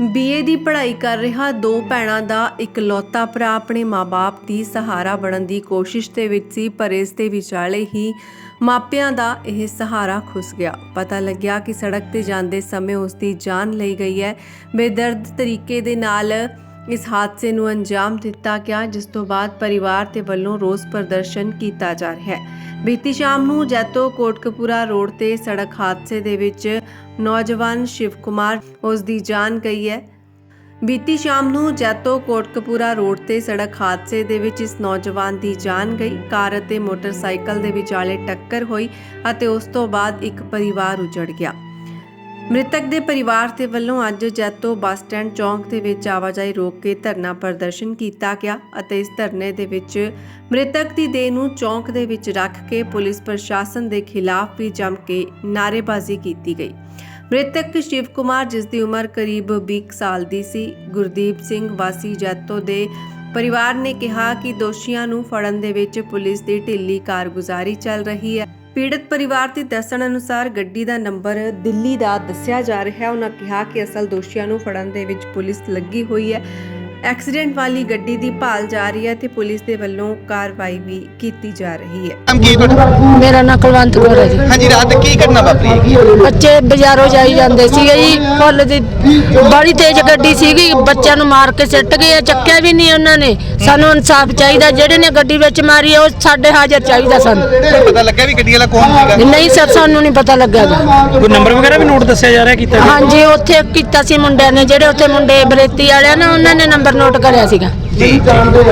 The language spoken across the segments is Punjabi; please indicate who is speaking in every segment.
Speaker 1: ਬੀਏ ਦੀ ਪੜ੍ਹਾਈ ਕਰ ਰਿਹਾ ਦੋ ਭੈਣਾਂ ਦਾ ਇਕਲੌਤਾ ਭਰਾ ਆਪਣੇ ਮਾਪੇ ਦੀ ਸਹਾਰਾ ਬਣਨ ਦੀ ਕੋਸ਼ਿਸ਼ ਦੇ ਵਿੱਚ ਸੀ, ਪਰ ਇਸ ਦੇ ਵਿਚਾਲੇ ਹੀ ਮਾਪਿਆਂ ਦਾ ਇਹ ਸਹਾਰਾ ਖੁੱਸ ਗਿਆ। ਪਤਾ ਲੱਗਿਆ ਕਿ ਸੜਕ ਤੇ ਜਾਂਦੇ ਸਮੇਂ ਉਸ ਦੀ ਜਾਨ ਲਈ ਗਈ ਹੈ। ਬੇਦਰਦ ਤਰੀਕੇ ਦੇ ਨਾਲ ਇਸ ਹਾਦਸੇ ਨੂੰ ਅੰਜਾਮ ਦਿੱਤਾ ਗਿਆ, ਜਿਸ ਤੋਂ ਬਾਅਦ ਪਰਿਵਾਰ ਦੇ ਵੱਲੋਂ ਰੋਸ ਪ੍ਰਦਰਸ਼ਨ ਕੀਤਾ ਜਾ ਰਿਹਾ ਹੈ। ਬੀਤੀ ਸ਼ਾਮ ਨੂੰ ਜੈਤੋ ਕੋਟਕਪੂਰਾ ਰੋਡ ਤੇ ਸੜਕ ਹਾਦਸੇ ਦੇ ਵਿੱਚ ਨੌਜਵਾਨ ਸ਼ਿਵ ਕੁਮਾਰ ਉਸ ਦੀ ਜਾਨ ਗਈ ਹੈ। ਬੀਤੀ ਸ਼ਾਮ ਨੂੰ ਜੈਤੋ ਕੋਟਕਪੂਰਾ ਰੋਡ ਤੇ ਸੜਕ ਹਾਦਸੇ ਦੇ ਵਿੱਚ ਇਸ ਨੌਜਵਾਨ ਦੀ ਜਾਨ ਗਈ। ਕਾਰ ਅਤੇ ਮੋਟਰਸਾਈਕਲ ਦੇ ਵਿਚਾਲੇ ਟੱਕਰ ਹੋਈ ਅਤੇ ਉਸ ਤੋਂ ਬਾਅਦ ਇੱਕ ਪਰਿਵਾਰ ਉਜੜ ਗਿਆ। ਮ੍ਰਿਤਕ ਦੇ ਪਰਿਵਾਰ ਦੇ ਵੱਲੋਂ ਅੱਜ ਜੈਤੋ ਬੱਸ ਸਟੈਂਡ ਚੌਂਕ ਦੇ ਵਿੱਚ ਆਵਾਜਾਈ ਰੋਕ ਕੇ ਧਰਨਾ ਪ੍ਰਦਰਸ਼ਨ ਕੀਤਾ ਗਿਆ ਅਤੇ ਇਸ ਧਰਨੇ ਦੇ ਵਿੱਚ ਮ੍ਰਿਤਕ ਦੀ ਦੇਹ ਨੂੰ ਚੌਂਕ ਦੇ ਵਿੱਚ ਰੱਖ ਕੇ ਪੁਲਿਸ ਪ੍ਰਸ਼ਾਸਨ ਦੇ ਖਿਲਾਫ ਵੀ ਜੰਮ ਕੇ ਨਾਅਰੇਬਾਜ਼ੀ ਕੀਤੀ ਗਈ। ਮ੍ਰਿਤਕ ਸ਼ਿਵ ਕੁਮਾਰ, ਜਿਸ ਦੀ ਉਮਰ ਕਰੀਬ 20 ਸਾਲ ਦੀ ਸੀ, ਗੁਰਦੀਪ ਸਿੰਘ ਵਾਸੀ ਜੈਤੋ ਦੇ ਪਰਿਵਾਰ ਨੇ ਕਿਹਾ ਕਿ ਦੋਸ਼ੀਆਂ ਨੂੰ ਫੜਨ ਦੇ ਵਿੱਚ ਪੁਲਿਸ ਦੀ ਢਿੱਲੀ ਕਾਰਗੁਜ਼ਾਰੀ ਚੱਲ ਰਹੀ ਹੈ। ਪੀੜਤ ਪਰਿਵਾਰ ਦੇ ਦੱਸਣ ਅਨੁਸਾਰ ਗੱਡੀ ਦਾ ਨੰਬਰ ਦਿੱਲੀ ਦਾ ਦੱਸਿਆ ਜਾ ਰਿਹਾ ਹੈ। ਉਹਨਾਂ ਕਿਹਾ ਕਿ ਅਸਲ ਦੋਸ਼ੀਆਂ ਨੂੰ ਫੜਨ ਦੇ ਵਿੱਚ ਪੁਲਿਸ ਲੱਗੀ ਹੋਈ ਹੈ। ਐਕਸੀਡੈਂਟ ਵਾਲੀ ਗੱਡੀ ਦੀ ਭਾਲ ਜਾਰੀ ਹੈ ਤੇ ਪੁਲਿਸ ਦੇ ਵੱਲੋਂ ਕਾਰਵਾਈ ਵੀ ਕੀਤੀ ਜਾ ਰਹੀ ਹੈ।
Speaker 2: ਨਾਮ ਕੀ ਹੈ ਤੁਹਾਡਾ?
Speaker 3: ਮੇਰਾ ਨਾਂ ਕੁਲਵੰਤ ਕੌਰ ਹੈ ਜੀ।
Speaker 2: ਹਾਂਜੀ ਰਾਤ ਕੀ ਘਟਨਾ ਵਾਪਰੀ? ਹੈਗੀ
Speaker 3: ਬੱਚੇ ਬਾਜ਼ਾਰੋਂ ਜਾਈ ਜਾਂਦੇ ਸੀਗੇ ਜੀ ਫੁੱਲ ਦੀ ਬੜੀ ਤੇਜ਼ ਗੱਡੀ ਸੀਗੀ ਬੱਚਿਆਂ ਨੂੰ ਮਾਰ ਕੇ ਸਿੱਟ ਗਏ ਆ, ਚੱਕਿਆ ਵੀ ਨਹੀਂ ਉਹਨਾਂ ਨੇ। ਸਾਨੂੰ ਇਨਸਾਫ ਚਾਹੀਦਾ ਜਿਹੜੇ ਨੇ ਗੱਡੀ ਵਿੱਚ ਮਾਰੀ ਆ, ਉਹ ਸਾਡੇ ਹਾਜ਼ਰ ਚਾਹੀਦਾ ਸਾਨੂੰ।
Speaker 2: ਕੋਈ ਪਤਾ ਲੱਗਾ ਵੀ ਗੱਡੀ ਵਾਲਾ ਕੌਣ ਸੀਗਾ?
Speaker 3: ਨਹੀਂ ਸਰ ਸਾਨੂੰ ਨਹੀਂ ਪਤਾ ਲੱਗਾ ਗਾ।
Speaker 4: ਕੋਈ ਨੰਬਰ ਵਗੈਰਾ ਵੀ ਨੋਟ ਦੱਸਿਆ ਜਾ ਰਿਹਾ ਕੀਤਾ?
Speaker 3: ਹਾਂਜੀ ਉੱਥੇ ਕੀਤਾ ਸੀ ਮੁੰਡਿਆਂ ਨੇ ਜਿਹੜੇ ਉੱਥੇ ਮੁੰਡੇ ਬਰੇਤੀ ਵਾਲਿਆਂ ਨੇ ਉਹਨਾਂ ਨੇ ਨੰਬਰ ਨੋਟ ਕਰਿਆ ਸੀਗਾ।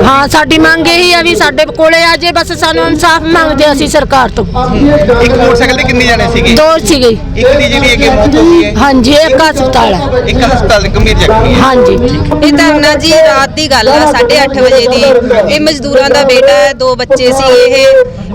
Speaker 3: ਹਾਂ ਸਾਡੀ ਮੰਗ ਇਹੀ ਆ ਵੀ ਸਾਡੇ ਕੋਲੇ ਆ ਜੇ ਬਸ ਸਾਨੂੰ ਇਨਸਾਫ ਮੰਗਦੇ ਅਸੀਂ ਸਰਕਾਰ ਤੋਂ।
Speaker 2: ਇੱਕ ਮੋਟਰਸਾਈਕਲ ਤੇ ਕਿੰਨੇ ਜਾਣੇ ਸੀਗੇ?
Speaker 3: ਦੋ ਸੀਗੇ।
Speaker 2: ਇੱਕ ਦੀ ਜਿਹੜੀ ਹੈਗੀ ਮੌਤ ਹੋ ਗਈ ਹੈ।
Speaker 3: ਹਾਂਜੀ ਇੱਕ ਹਸਪਤਾਲ ਹੈ।
Speaker 2: ਇੱਕ ਹਸਪਤਾਲ ਦੇ ਗੰਭੀਰ ਜ਼ਖਮੀ ਹੈ।
Speaker 3: ਹਾਂਜੀ।
Speaker 5: ਇਹ ਧਰਨਾ ਜੀ ਰਾਤ ਦੀ ਗੱਲ ਆ 8:30 ਵਜੇ ਦੀ। ਇਹ ਮਜ਼ਦੂਰਾਂ ਦਾ ਬੇਟਾ ਹੈ ਦੋ ਬੱਚੇ ਸੀ ਇਹ।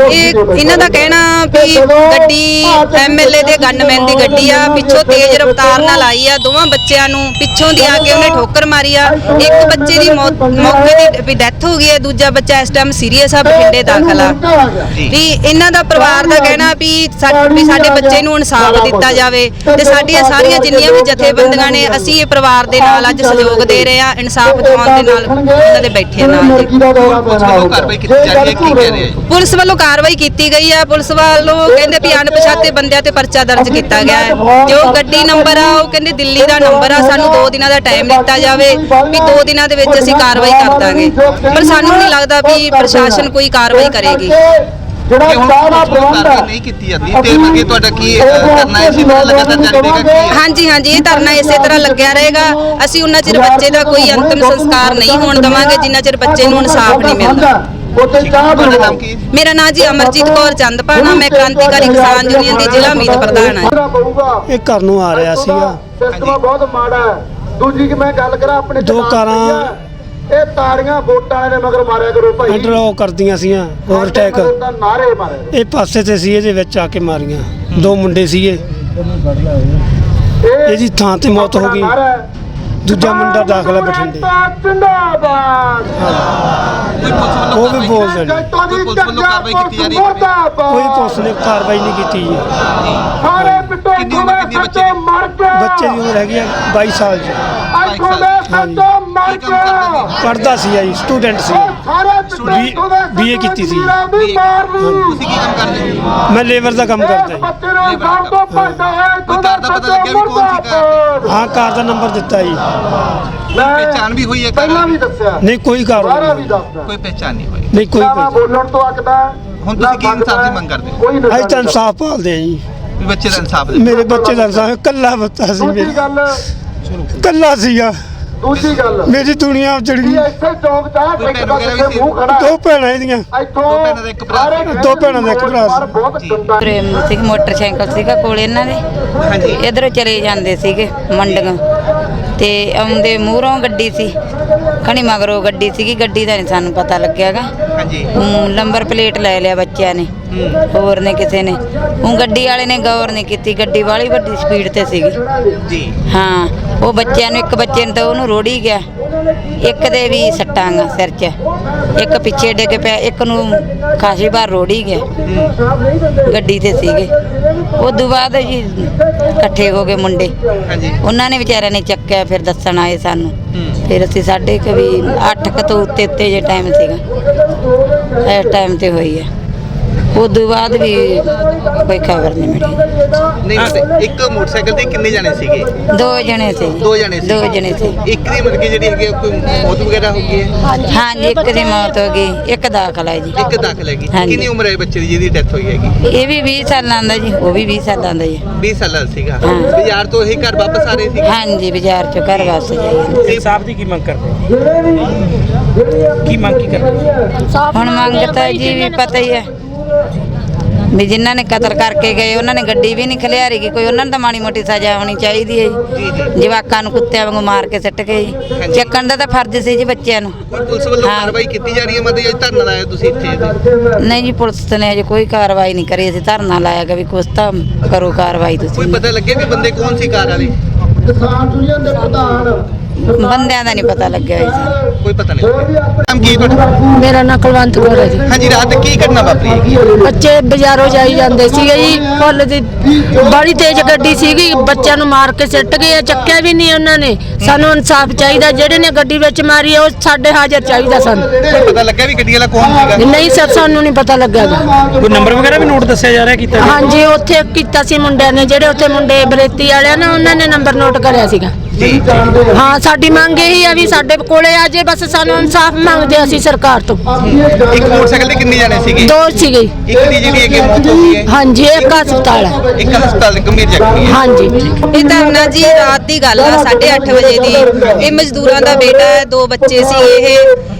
Speaker 5: ਇਹ ਇਹਨਾਂ ਦਾ ਕਹਿਣਾ ਵੀ ਗੱਡੀ ਐਮਐਲਏ ਦੇ ਗਨਮੈਨ ਦੀ ਗੱਡੀ ਆ ਪਿੱਛੋਂ ਤੇਜ਼ ਰਫ਼ਤਾਰ ਨਾਲ ਆਈ ਆ ਦੋਵਾਂ ਬੱਚਿਆਂ ਨੂੰ ਪਿੱਛੋਂ ਦੀ ਆ ਕੇ ਉਹਨੇ ਠੋਕਰ ਮਾਰੀ ਆ। ਇੱਕ ਬੱਚੇ ਦੀ ਮੌਤ ਮੌਕੇ ਦੀ ਵੀ ਡੈਥ ਹੋ ਗਈ ਹੈ ਦੂਜਾ ਬੱਚਾ ਇਸ ਟਾਈਮ ਸੀਰੀਅਸ ਆ ਬਠਿੰਡੇ ਦਾਖਲ ਆ। ਵੀ ਇਹਨਾਂ ਦਾ ਪਰਿਵਾਰ ਦਾ ਕਹਿਣਾ ਵੀ ਸਾ- ਵੀ ਸਾਡੇ ਬੱਚੇ ਨੂੰ ਇਨਸਾਫ ਦਿੱਤਾ ਜਾਵੇ ਤੇ ਸਾਡੀਆਂ ਸਾਰੀਆਂ ਜਿੰਨੀਆਂ ਵੀ ਜਥੇਬੰਦੀਆਂ ਨੇ ਅਸੀਂ ਇਹ ਪਰਿਵਾਰ ਦੇ ਨਾਲ ਅੱਜ ਸਹਿਯੋਗ ਦੇ ਰਹੇ ਆ ਇਨਸਾਫ ਦਿਵਾਉਣ ਦੇ ਨਾਲ ਉਹਨਾਂ ਦੇ ਬੈਠੇ ਨਾਲ ਜੀ
Speaker 2: ਪੁਲਿਸ ਵੱਲੋਂ ਕਾਰਵਾਈ ਕੀਤੀ ਜਾ ਰਹੀ ਹੈ ਕੀ ਕਹਿ ਰਹੇ ਹੈ
Speaker 5: ਪੁਲਿਸ ਵੱਲੋਂ ਕਾਰਵਾਈ ਕੀਤੀ ਗਈ ਆ ਪੁਲਿਸ ਵੱਲੋਂ ਕਹਿੰਦੇ ਵੀ ਅਣਪਛਾਤੇ ਬੰਦਿਆਂ ਤੇ ਪਰਚਾ ਦਰਜ ਕੀਤਾ ਗਿਆ ਹੈ। ਜੋ ਗੱਡੀ ਨੰਬਰ ਆ ਉਹ ਕਹਿੰਦੇ ਦਿੱਲੀ ਦਾ ਨੰਬਰ ਆ ਸਾਨੂੰ 2 ਦਿਨਾਂ ਦਾ ਟਾਈਮ ਦਿੱਤਾ ਜਾਵੇ ਵੀ 2 ਦਿਨਾਂ ਦੇ ਵਿੱਚ ਅਸੀਂ ਕਾਰਵਾਈ ਕਰ ਦਾਂਗੇ। ਪਰ ਸਾਨੂੰ ਨਹੀਂ ਲੱਗਦਾ ਵੀ ਪ੍ਰਸ਼ਾਸਨ ਕੋਈ ਕਾਰਵਾਈ ਕਰੇਗੀ।
Speaker 2: ਕਿ ਹੁਣ ਪੁਲਿਸ ਵੱਲੋਂ ਕਾਰਵਾਈ ਨਹੀਂ ਕੀਤੀ ਜਾਂਦੀ। ਤੇ ਅੱਗੇ ਤੁਹਾਡਾ ਕੀ ਅ, ਕਰਨਾ ਹੈ ਇਸੇ ਤਰ੍ਹਾਂ ਲਗਾਤਾਰ ਜਾਰੀ ਰਹੇਗਾ ਕੀ ਹੈ?
Speaker 5: ਹਾਂਜੀ ਹਾਂਜੀ ਇਹ ਧਰਨਾ ਇਸੇ ਤਰ੍ਹਾਂ ਲੱਗਿਆ ਰਹੇਗਾ। ਅਸੀਂ ਉਹਨਾਂ ਚਿਰ ਬੱਚੇ ਦਾ ਕੋਈ ਅੰਤਮ ਸੰਸਕਾਰ ਨਹੀਂ ਹੋਣ ਦਵਾਂਗੇ ਜਿੰਨਾ ਚਿਰ ਬੱਚੇ ਨੂੰ ਇਨਸਾਫ ਨਹੀਂ ਮਿਲਦਾ।
Speaker 2: ਨਾਮ
Speaker 5: ਮੇਰਾ ਨਾਂ ਜੀ ਅਮਰਜੀਤ ਕੌਰ ਚੰਦਪਾਣਾ ਮੈਂ ਕ੍ਰਾਂਤੀਕਾਰੀ ਕਿਸਾਨ ਯੂਨੀਅਨ ਦੀ ਜ਼ਿਲ੍ਹਾ ਮੀਤ ਪ੍ਰਧਾਨ ਹਾਂ
Speaker 4: ਇਹ ਘਰ ਨੂੰ ਆ ਰਿਹਾ ਸੀਗਾ।
Speaker 6: ਸਿਸਟਮ ਬਹੁਤ ਮਾੜਾ ਹੈ। ਦੂਜੀ ਕਿ ਮੈਂ ਗੱਲ ਕਰਾਂ ਆਪਣੇ
Speaker 4: ਦੋ ਕਾਰਾਂ
Speaker 6: ਇਹ ਤਾੜੀਆਂ ਵੋਟਾਂ ਵਾਲੇ ਨੇ ਮਗਰ ਮਾਰਿਆ ਕਰੋ ਭਾਈ।
Speaker 4: ਅੰਡਰਲੋ ਕਰਦੀਆਂ ਸੀਆਂ ਓਵਰਟੇਕ
Speaker 6: ਨਾਰੇ ਮਾਰੇ।
Speaker 4: ਇਹ ਪਾਸੇ ਤੇ ਸੀ ਇਹਦੇ ਵਿੱਚ ਆ ਕੇ ਮਾਰੀਆਂ। ਦੋ ਮੁੰਡੇ ਸੀਗੇ। ਇਹ ਜੀ ਥਾਂ ਤੇ ਮੌਤ ਹੋ ਗਈ। ਦੂਜਾ ਮੁੰਡਾ ਦਾਖਲ ਹੈ ਬਠਿੰਡੇ
Speaker 6: ਜਿੰਦਾਬਾਦ।
Speaker 2: ਕੋਈ ਪੁਲਿਸ ਵੱਲੋਂ
Speaker 4: ਉਹ ਵੀ ਬੋਲਦੇ ਨੇ
Speaker 2: ਕੋਈ ਪੁਲਿਸ ਵੱਲੋਂ ਕਾਰਵਾਈ ਕੀਤੀ ਜਾ ਰਹੀ ਹੈ
Speaker 6: ਮੁਰਦਾਬਾਦ।
Speaker 4: ਕੋਈ ਪੁਲਿਸ ਨੇ ਕਾਰਵਾਈ ਨਹੀਂ ਕੀਤੀ ਜੀ।
Speaker 6: ਸਾਰੇ
Speaker 2: ਕਿੰਨੀ ਉਮਰ ਕਿੰਨੀ ਬੱਚੇ ਦੀ?
Speaker 4: ਬੱਚੇ ਉਮਰ ਹੈਗੀ ਆ 22 ਸਾਲ ਦੀ ਹਾਂਜੀ।
Speaker 2: ਕੀ ਕੰਮ ਕਰਦੇ?
Speaker 4: ਪੜਦਾ ਸੀ ਜੀ ਸਟੂਡੈਂਟ ਸੀ।
Speaker 6: ਸਾਰੇ ਪਿੱਟੋ
Speaker 4: ਬੀ-
Speaker 6: ਇੱਥੋਂ ਦੇ
Speaker 4: BA ਕੀਤੀ ਸੀ।
Speaker 6: ਵੀਰਾਂ ਦੀ ਮਾਰ ਲਈ।
Speaker 2: ਤੁਸੀਂ ਕੀ ਕੰਮ ਕਰਦੇ ਹੋ?
Speaker 4: ਮੈਂ ਲੇਬਰ ਦਾ ਕੰਮ ਕਰਦਾ ਜੀ।
Speaker 6: ਹੈ
Speaker 2: ਕੋਈ ਕਾਰ ਦਾ ਪਤਾ ਲੱਗਿਆ ਵੀ ਕੌਣ ਸੀ ਕਾਰ
Speaker 4: ਹਾਂ ਕਾਰ ਦਾ ਨੰਬਰ ਦਿੱਤਾ ਜੀ।
Speaker 6: ਮੈਂ
Speaker 2: ਪਹਿਚਾਣ ਵੀ ਹੋਈ ਹੈ ਕਾਰ
Speaker 6: ਪਹਿਲਾਂ ਵੀ ਦੱਸਿਆ।
Speaker 4: ਨਹੀਂ ਕੋਈ
Speaker 6: ਵੀ ਦੱਸਦਾ।
Speaker 2: ਕੋਈ ਪਹਿਚਾਣ ਨਹੀਂ ਹੋਈ।
Speaker 4: ਨਹੀਂ ਕੋਈ
Speaker 6: ਬੋਲਣ ਤੋਂ ਅੱਕਦਾ
Speaker 2: ਹੁਣ ਤੁਸੀਂ ਕੀ ਇਨਸਾਫ਼ ਦੀ ਮੰਗ ਕਰਦੇ ਹੋ?
Speaker 6: ਕੋਈ
Speaker 4: ਅਸੀਂ ਤਾਂ ਇਨਸਾਫ ਭਾਲਦੇ ਆ ਜੀ।
Speaker 2: ਵੀ ਬੱਚੇ ਦਾ ਇਨਸਾਫ ਦੇ
Speaker 4: ਮੇਰੇ ਬੱਚੇ ਦਾ ਇਨਸਾਫ ਕੱਲਾ ਬੱਚਾ ਸੀ
Speaker 6: ਦੂਜੀ
Speaker 4: ਮੇਰਾ।
Speaker 6: ਗੱਲ
Speaker 4: ਕੱਲਾ ਸੀਗਾ।
Speaker 6: ਦੂਜੀ ਗੱਲ।
Speaker 4: ਮੇਰੀ ਦੁਨੀਆ ਉਜੜ ਗਈ
Speaker 6: ਇੱਥੇ ਚੌਂਕ
Speaker 2: ਕੋਈ
Speaker 6: ਇੱਕ
Speaker 2: ਵਗੈਰਾ ਵੀ
Speaker 6: ਮੂੰਹ ਖੜਾ
Speaker 4: ਦੋ ਭੈਣਾਂ ਇਹਦੀਆਂ।
Speaker 6: ਇੱਥੋਂ
Speaker 2: ਦੋ ਭੈਣਾਂ ਦਾ ਇੱਕ ਭਰਾ
Speaker 6: ਸਾਰੇ
Speaker 2: ਸੀ।
Speaker 4: ਦੋ ਭੈਣਾਂ ਦਾ ਇੱਕ ਭਰਾ ਸੀ।
Speaker 7: ਪ੍ਰੇਮ ਸਿੰਘ ਮੋਟਰਸਾਈਕਲ ਸੀਗਾ ਕੋਲ ਇਹਨਾਂ ਦੇ।
Speaker 2: ਹਾਂਜੀ।
Speaker 7: ਇਧਰੋਂ ਚਲੇ ਜਾਂਦੇ ਸੀਗੇ ਮੰਡੀਆਂ। ਤੇ ਆਉਂਦੇ ਮੂਹਰੋਂ ਗੱਡੀ ਸੀ। ਖਣੀ ਮਗਰੋਂ ਗੱਡੀ ਸੀਗੀ। ਗੱਡੀ ਦਾ ਨਹੀਂ ਸਾਨੂੰ ਪਤਾ ਲੱਗਿਆਗਾ।
Speaker 2: ਹਾਂਜੀ।
Speaker 7: ਨੰਬਰ ਪਲੇਟ ਲੈ ਲਿਆ ਬੱਚਿਆਂ ਨੇ। ਹੋਰ ਨੇ ਕਿਸੇ ਨੇ। ਉਹ ਗੱਡੀ ਵਾਲੇ ਨੇ ਗੌਰ ਨਹੀਂ ਕੀਤੀ ਗੱਡੀ ਵਾਲੀ ਵੱਡੀ ਸਪੀਡ ਤੇ ਸੀਗੀ।
Speaker 2: ਜੀ।
Speaker 7: ਹਾਂ ਉਹ ਬੱਚਿਆਂ ਨੂੰ ਇੱਕ ਬੱਚੇ ਨੂੰ ਤਾਂ ਉਹਨੂੰ ਰੋੜੀ ਗਿਆ। ਇੱਕ ਦੇ ਵੀ ਸੱਟਾਂ ਗਾ ਸਿਰ 'ਚ। ਇੱਕ ਪਿੱਛੇ ਡਿੱਗ ਪਿਆ ਇੱਕ ਨੂੰ ਖਾਸੀ ਵਾਰ ਰੋੜੀ ਗਿਆ। ਗੱਡੀ ਤੇ ਸੀਗੇ। ਉਦੋਂ ਬਾਅਦ ਜੀ ਇਕੱਠੇ ਹੋ ਗਏ ਮੁੰਡੇ। ਉਹਨਾਂ ਨੇ ਵਿਚਾਰਿਆਂ ਨੇ ਚੱਕਿਆ ਫਿਰ ਦੱਸਣ ਆਏ ਸਾਨੂੰ। ਫਿਰ ਅਸੀਂ ਸਾਡੇ ਕੁ ਵੀ 8 ਕੁ ਤੋਂ ਉੱਤੇ ਉੱਤੇ ਜੇ ਟਾਈਮ ਸੀਗਾ। ਇਸ ਟਾਈਮ ਤੇ ਹੋਈ ਹੈ। ਉਦੋਂ ਬਾਅਦ ਵੀ ਕੋਈ ਖਬਰ ਨਹੀਂ ਮਿਲੀ।
Speaker 2: ਨਹੀਂ ਇੱਕ ਮੋਟਰਸਾਈਕਲ ਤੇ ਕਿੰਨੇ ਜਾਣੇ ਸੀਗੇ?
Speaker 7: ਦੋ ਜਣੇ ਸੀ।
Speaker 2: ਦੋ ਜਣੇ ਸੀ।
Speaker 7: ਦੋ ਜਣੇ ਸੀ।
Speaker 2: ਇੱਕ ਦੀ ਮਤਲਬ ਕਿ ਜਿਹੜੀ ਹੈਗੀ ਆ, ਕੋਈ ਮੌਤ ਵਗੈਰਾ ਹੋ ਗਈ ਹੈ?
Speaker 7: ਹਾਂਜੀ ਇੱਕ ਦੀ ਮੌਤ ਹੋ ਗਈ ਇੱਕ ਦਾਖਲ ਹੈ ਜੀ।
Speaker 2: ਇੱਕ ਦਾਖਲ ਹੈਗੀ
Speaker 7: ਹਾਂਜੀ।
Speaker 2: ਕਿੰਨੀ ਉਮਰ ਹੈ ਬੱਚੇ ਦੀ ਜਿਹਦੀ ਡੈਥ ਹੋਈ ਹੈਗੀ?
Speaker 7: ਇਹ ਵੀ 20 ਸਾਲਾਂ ਦਾ ਜੀ ਉਹ ਵੀ 20 ਸਾਲਾਂ ਦਾ ਜੀ।
Speaker 2: 20 ਸਾਲਾਂ ਦਾ ਸੀਗਾ।
Speaker 7: ਹਾਂ।
Speaker 2: ਬਾਜ਼ਾਰ ਤੋਂ ਇਹ ਘਰ ਵਾਪਸ ਆ ਰਹੇ ਸੀ?
Speaker 7: ਹਾਂਜੀ ਬਾਜ਼ਾਰ ਚੋਂ ਘਰ ਵਾਪਸ ਜਾਈਏ
Speaker 8: ਇਨਸਾਫ ਦੀ ਕੀ ਮੰਗ ਕਰਦੇ ਕੀ ਮੰਗ ਕੀ ਕਰਦੇ
Speaker 7: ਹੁਣ ਮੰਗ ਤਾਂ ਜੀ ਵੀ ਪਤਾ ਹੀ ਹੈ। ਵੀ ਜਿਨ੍ਹਾਂ ਨੇ ਕਤਲ ਕਰਕੇ ਗਏ ਉਹਨਾਂ ਨੇ ਗੱਡੀ ਵੀ ਨਹੀਂ ਖਲਿਆਰੀ ਗੀ ਕੋਈ ਉਹਨਾਂ ਨੂੰ ਤਾਂ ਮਾੜੀ ਮੋਟੀ ਸਜ਼ਾ ਹੋਣੀ ਚਾਹੀਦੀ ਹੈ
Speaker 2: ਜੀ,
Speaker 7: ਜਵਾਕਾਂ ਨੂੰ ਕੁੱਤਿਆਂ ਵਾਂਗੂ ਮਾਰ ਕੇ ਸਿੱਟ ਗਏ ਜੀ। ਚੱਕਣ ਦਾ ਤਾਂ ਫਰਜ਼ ਸੀ ਜੀ ਬੱਚਿਆਂ ਨੂੰ।
Speaker 2: ਕੋਈ ਪੁਲਿਸ ਵੱਲੋਂ। ਕਾਰਵਾਈ ਕੀਤੀ ਜਾ ਰਹੀ ਹੈ ਮਤਲਬ ਇਹ ਧਰਨਾ ਲਾਇਆ ਤੁਸੀਂ ਇੱਥੇ।
Speaker 7: ਨਹੀਂ ਜੀ ਪੁਲਿਸ ਨੇ ਅਜੇ ਕੋਈ ਕਾਰਵਾਈ ਨਹੀਂ ਕਰੀ ਅਸੀਂ ਧਰਨਾ ਲਾਇਆ ਗਾ ਵੀ ਕੁਛ ਤਾਂ ਕਰੋ ਕਾਰਵਾਈ
Speaker 2: ਕੋਈ
Speaker 7: ਤੁਸੀਂ।
Speaker 2: ਪਤਾ ਲੱਗਿਆ ਕਿ ਬੰਦੇ ਕੌਣ ਸੀ ਕਾਰ ਵਾਲੇ?
Speaker 6: ਕਿਸਾਨ ਯੂਨੀਅਨ ਦੇ ਪ੍ਰਧਾਨ
Speaker 7: ਬੰਦਿਆਂ ਦਾ ਨਹੀਂ ਪਤਾ ਲੱਗਿਆ ਜੀ। ਸਾਨੂੰ।
Speaker 2: ਕੋਈ ਪਤਾ ਨਹੀਂ ਲੱਗਿਆ। ਨਾਮ ਕੀ ਹੈ ਤੁਹਾਡਾ?
Speaker 3: ਮੇਰਾ ਨਾਂ ਕੁਲਵੰਤ ਕੌਰ ਹੈ ਜੀ।
Speaker 2: ਹਾਂਜੀ ਰਾਤ ਕੀ ਘਟਨਾ ਵਾਪਰੀ ਹੈਗੀ
Speaker 3: ਬੱਚੇ ਬਾਜ਼ਾਰੋਂ ਜਾਈ ਜਾਂਦੇ ਸੀਗੇ ਜੀ ਫੁੱਲ ਦੀ ਬੜੀ ਤੇਜ਼ ਗੱਡੀ ਸੀਗੀ ਬੱਚਿਆਂ ਨੂੰ ਮਾਰ ਕੇ ਸਿੱਟ ਗਏ ਆ, ਚੱਕਿਆ ਵੀ ਨਹੀਂ ਉਹਨਾਂ ਨੇ। ਸਾਨੂੰ ਇਨਸਾਫ ਚਾਹੀਦਾ ਜਿਹੜੇ ਨੇ ਗੱਡੀ ਵਿੱਚ ਮਾਰੀ ਆ, ਉਹ ਸਾਡੇ ਹਾਜ਼ਰ ਚਾਹੀਦਾ ਸਾਨੂੰ।
Speaker 2: ਕੋਈ ਪਤਾ ਲੱਗਿਆ ਵੀ ਗੱਡੀ ਵਾਲਾ ਕੌਣ ਸੀਗਾ?
Speaker 3: ਨਹੀਂ ਸਰ ਸਾਨੂੰ ਨਹੀਂ ਪਤਾ ਲੱਗਿਆਗਾ
Speaker 8: ਕੋਈ ਨੰਬਰ ਵਗੈਰਾ ਵੀ ਨੋਟ ਦੱਸਿਆ ਜਾ ਰਿਹਾ ਕੀਤਾ?
Speaker 3: ਹਾਂਜੀ ਉੱਥੇ ਕੀਤਾ ਸੀ ਮੁੰਡਿਆਂ ਨੇ ਜਿਹੜੇ ਉੱਥੇ ਮੁੰਡੇ ਬਰੇਤੀ ਵਾਲਿਆਂ ਨੇ ਉਹਨਾਂ ਨੇ ਨੰਬਰ ਨੋਟ ਕਰਿਆ ਸੀਗਾ।
Speaker 2: ਜੀ
Speaker 3: ਹਾਂ? ਸਾਡੀ ਮੰਗ ਇਹੀ ਆ ਵੀ ਸਾਡੇ ਕੋਲੇ ਆ ਜੇ ਬਸ ਸਾਨੂੰ ਇਨਸਾਫ ਮੰਗਦੇ ਅਸੀਂ ਸਰਕਾਰ ਤੋਂ।
Speaker 2: ਇੱਕ ਮੋਟਰਸਾਈਕਲ ਤੇ ਕਿੰਨੇ ਜਾਣੇ ਸੀਗੇ?
Speaker 3: ਦੋ ਸੀਗੇ।
Speaker 2: ਇੱਕ ਦੀ ਜਿਹੜੀ ਹੈਗੀ ਮੌਤ ਹੋ ਗਈ ਹੈ।
Speaker 3: ਹਾਂਜੀ ਇੱਕ ਹਸਪਤਾਲ ਹੈ।
Speaker 2: ਇੱਕ ਹਸਪਤਾਲ ਗੰਭੀਰ ਜ਼ਖਮੀ ਹੈ।
Speaker 3: ਹਾਂਜੀ।
Speaker 5: ਇਹ ਧਰਨਾ ਜੀ ਰਾਤ ਦੀ ਗੱਲ ਆ 8:30 ਵਜੇ ਦੀ। ਇਹ ਮਜ਼ਦੂਰਾਂ ਦਾ ਬੇਟਾ ਹੈ ਦੋ ਬੱਚੇ ਸੀ ਇਹ।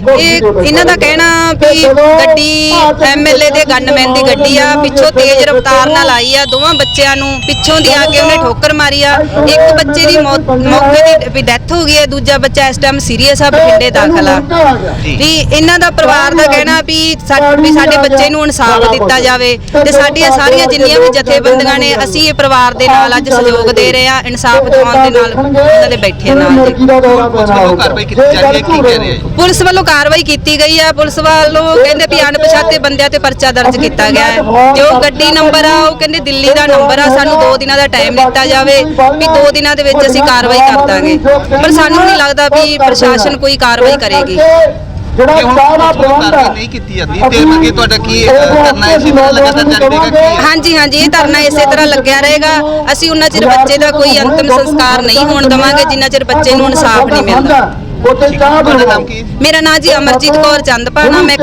Speaker 5: ਇਹ ਇਹਨਾਂ ਦਾ ਕਹਿਣਾ ਵੀ ਗੱਡੀ ਐਮਐਲਏ ਦੇ ਗਨਮੈਨ ਦੀ ਗੱਡੀ ਆ ਪਿੱਛੋਂ ਤੇਜ਼ ਰਫ਼ਤਾਰ ਨਾਲ ਆਈ ਆ ਦੋਵਾਂ ਬੱਚਿਆਂ ਨੂੰ ਪਿੱਛੋਂ ਦੀ ਆ ਕੇ ਉਹਨੇ ਠੋਕਰ ਮਾਰੀ ਆ। ਇੱਕ ਬੱਚੇ ਦੀ ਮੌਤ ਵੀ ਡੈਥ ਹੋ ਗਈ ਹੈ ਦੂਜਾ ਬੱਚਾ ਇਸ ਟਾਈਮ ਸੀਰੀਅਸ ਆ ਬਠਿੰਡੇ ਦਾਖਲ ਆ। ਵੀ ਇਹਨਾਂ ਦਾ ਪਰਿਵਾਰ ਦਾ ਕਹਿਣਾ ਵੀ ਸਾ- ਵੀ ਸਾਡੇ ਬੱਚੇ ਨੂੰ ਇਨਸਾਫ ਦਿੱਤਾ ਜਾਵੇ। ਤੇ ਸਾਡੀਆਂ ਸਾਰੀਆਂ ਜਿੰਨੀਆਂ ਵੀ ਜਥੇਬੰਦੀਆਂ ਨੇ ਅਸੀਂ ਇਹ ਪਰਿਵਾਰ ਦੇ ਨਾਲ ਅੱਜ ਸਹਿਯੋਗ ਦੇ ਰਹੇ ਆ ਇਨਸਾਫ ਦਿਵਾਉਣ ਦੇ ਨਾਲ ਉਹਨਾਂ ਦੇ ਬੈਠੇ ਆ ਨਾਲ। ਜੀ
Speaker 2: ਵੱਲੋਂ ਕਾਰਵਾਈ ਕੀਤੀ ਹੈ
Speaker 5: ਪੁਲਿਸ ਵੱਲੋਂ ਕਾਰਵਾਈ ਕੀਤੀ ਗਈ ਆ ਪੁਲਿਸ ਵੱਲੋਂ ਕਹਿੰਦੇ ਵੀ ਅਣਪਛਾਤੇ ਬੰਦਿਆਂ ਤੇ ਪਰਚਾ ਦਰਜ ਕੀਤਾ ਗਿਆ ਹੈ। ਜੋ ਗੱਡੀ ਨੰਬਰ ਆ ਉਹ ਕਹਿੰਦੇ ਦਿੱਲੀ ਦਾ ਨੰਬਰ ਆ ਸਾਨੂੰ 2 ਦਿਨਾਂ ਦਾ ਟਾਈਮ ਦਿੱਤਾ ਜਾਵੇ ਵੀ 2 ਦਿਨਾਂ ਦੇ ਵਿੱਚ ਅਸੀਂ ਕਾਰਵਾਈ ਕਰ ਦਾਂਗੇ। ਪਰ ਸਾਨੂੰ ਨਹੀਂ ਲੱਗਦਾ ਵੀ ਪ੍ਰਸ਼ਾਸਨ ਕੋਈ ਕਾਰਵਾਈ ਕਰੇਗੀ।
Speaker 6: ਜਿਹੜਾ
Speaker 2: ਵੱਲੋਂ
Speaker 6: ਪ੍ਰਬੰਧ
Speaker 2: ਨਹੀਂ ਕੀਤੀ ਜਾਂਦੀ। ਤੇ ਅੱਗੇ ਤੁਹਾਡਾ ਕੀ ਕਰਨਾ ਹੈ? ਤਰ੍ਹਾਂ ਲਗਾਤਾਰ ਰਹੇਗਾ ਕੀ?
Speaker 5: ਹਾਂਜੀ ਹਾਂਜੀ ਇਹ ਧਰਨਾ ਇਸੇ ਤਰ੍ਹਾਂ ਲੱਗਿਆ ਰਹੇਗਾ। ਅਸੀਂ ਉਹਨਾਂ ਚਿਰ ਬੱਚੇ ਦਾ ਕੋਈ ਅੰਤਿਮ ਸੰਸਕਾਰ ਨਹੀਂ ਹੋਣ ਦਵਾਂਗੇ ਜਿੰਨਾ ਚਿਰ ਬੱਚੇ ਨੂੰ ਇਨਸਾਫ ਨਹੀਂ ਮਿਲਦਾ।
Speaker 2: ਨਾਮ?
Speaker 5: ਮੇਰਾ ਨਾਂ ਜੀ ਅਮਰਜੀਤ ਕੌਰ ਚੰਦਪਾਣਾ ਮੈਂ